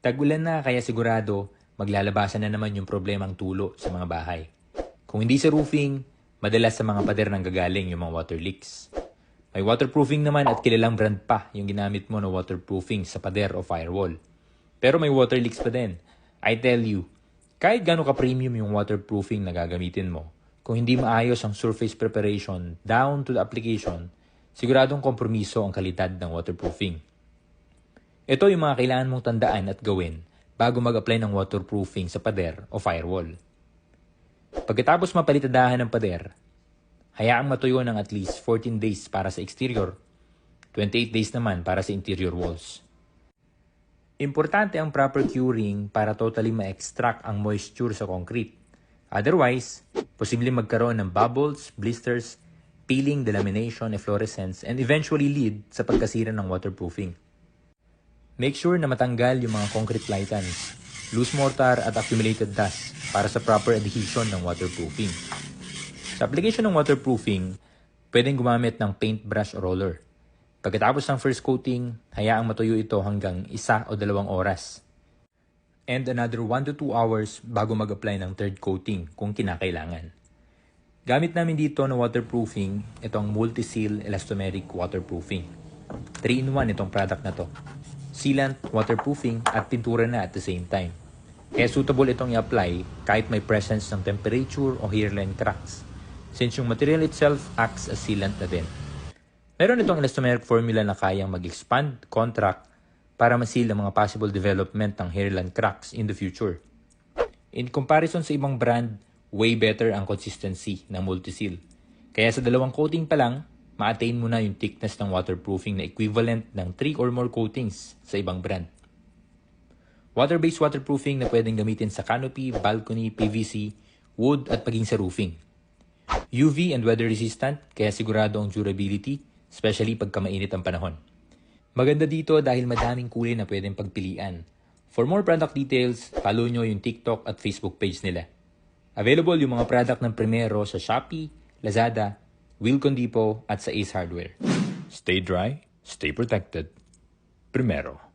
Tagulan na kaya sigurado maglalabasan na naman yung problemang tulo sa mga bahay. Kung hindi sa roofing, madalas sa mga pader nang gagaling yung mga water leaks. May waterproofing naman at kilalang brand pa yung ginamit mo na waterproofing sa pader o firewall. Pero may water leaks pa din. I tell you, kahit gano'n ka-premium yung waterproofing na gagamitin mo, kung hindi maayos ang surface preparation down to the application, siguradong kompromiso ang kalidad ng waterproofing. Ito yung mga kailangan mong tandaan at gawin bago mag-apply ng waterproofing sa pader o firewall. Pagkatapos mapalitadahan ng pader, hayaang matuyo ng at least 14 days para sa exterior, 28 days naman para sa interior walls. Importante ang proper curing para totally ma-extract ang moisture sa concrete. Otherwise, posibleng magkaroon ng bubbles, blisters, peeling, delamination, efflorescence, and eventually lead sa pagkasira ng waterproofing. Make sure na matanggal yung mga concrete lightans, loose mortar at accumulated dust para sa proper adhesion ng waterproofing. Sa application ng waterproofing, pwedeng gumamit ng paintbrush o roller. Pagkatapos ng first coating, hayaang matuyo ito hanggang isa o dalawang oras. And another 1 to 2 hours bago mag-apply ng third coating kung kinakailangan. Gamit namin dito na waterproofing, itong Multi-Seal Elastomeric Waterproofing. 3-in-1 itong product na to. Sealant, waterproofing, at pintura na at the same time. Kaya suitable itong i-apply kahit may presence ng temperature o hairline cracks since yung material itself acts as sealant na din. Meron itong elastomeric formula na kayang mag-expand, contract, para masil ang mga possible development ng hairline cracks in the future. In comparison sa ibang brand, way better ang consistency ng multi-seal. Kaya sa dalawang coating pa lang, ma-attain mo na yung thickness ng waterproofing na equivalent ng 3 or more coatings sa ibang brand. Water-based waterproofing na pwedeng gamitin sa canopy, balcony, PVC, wood at paging sa roofing. UV and weather resistant kaya sigurado ang durability, especially pagka mainit ang panahon. Maganda dito dahil madaming kulay na pwedeng pagpilian. For more product details, follow nyo yung TikTok at Facebook page nila. Available yung mga product ng Primero sa Shopee, Lazada, Wilcon Depot at sa Ace Hardware. Stay dry, stay protected. Primero.